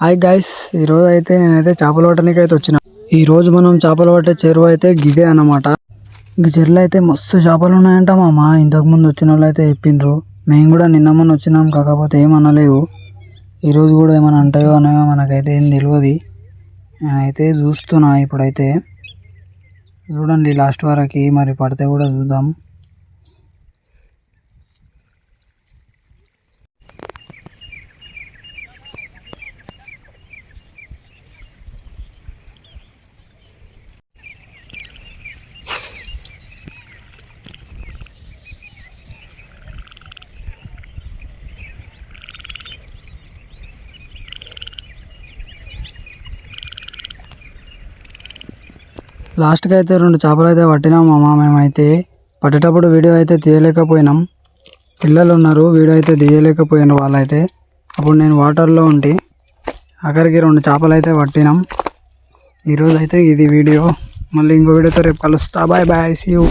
Hi guys ఈరోజు అయితే నేనైతే చేపలు పట్టడానికి అయితే వచ్చిన. ఈరోజు మనం చేపలు పట్టే చెరువు అయితే గిదే అన్నమాట. ఈ చెరువులో అయితే మస్తు చేపలు ఉన్నాయంట మామ. ఇంతకు ముందు వచ్చిన వాళ్ళు అయితే చెప్పిండ్రు మేము కూడా నిన్న మొన్న వచ్చినాం కాకపోతే ఏమనలేవు ఈరోజు కూడా ఏమైనా అంటాయో అనయో మనకైతే ఏం తెలియదు నేనైతే చూస్తున్నా ఇప్పుడైతే. చూడండి లాస్ట్ వరకు మరి పడితే కూడా చూద్దాం. లాస్ట్కి అయితే రెండు చేపలు అయితే పట్టినాం మామ. మేమైతే పట్టేటప్పుడు వీడియో అయితే తీయలేకపోయినాం. పిల్లలు ఉన్నారు వీడియో అయితే తీయలేకపోయాను వాళ్ళైతే. అప్పుడు నేను వాటర్లో ఉండి అక్కడికి రెండు చేపలు అయితే పట్టినాం. ఈరోజు అయితే ఇది వీడియో. మళ్ళీ ఇంకో వీడియోతో రేపు కలుస్తా. Bye bye see you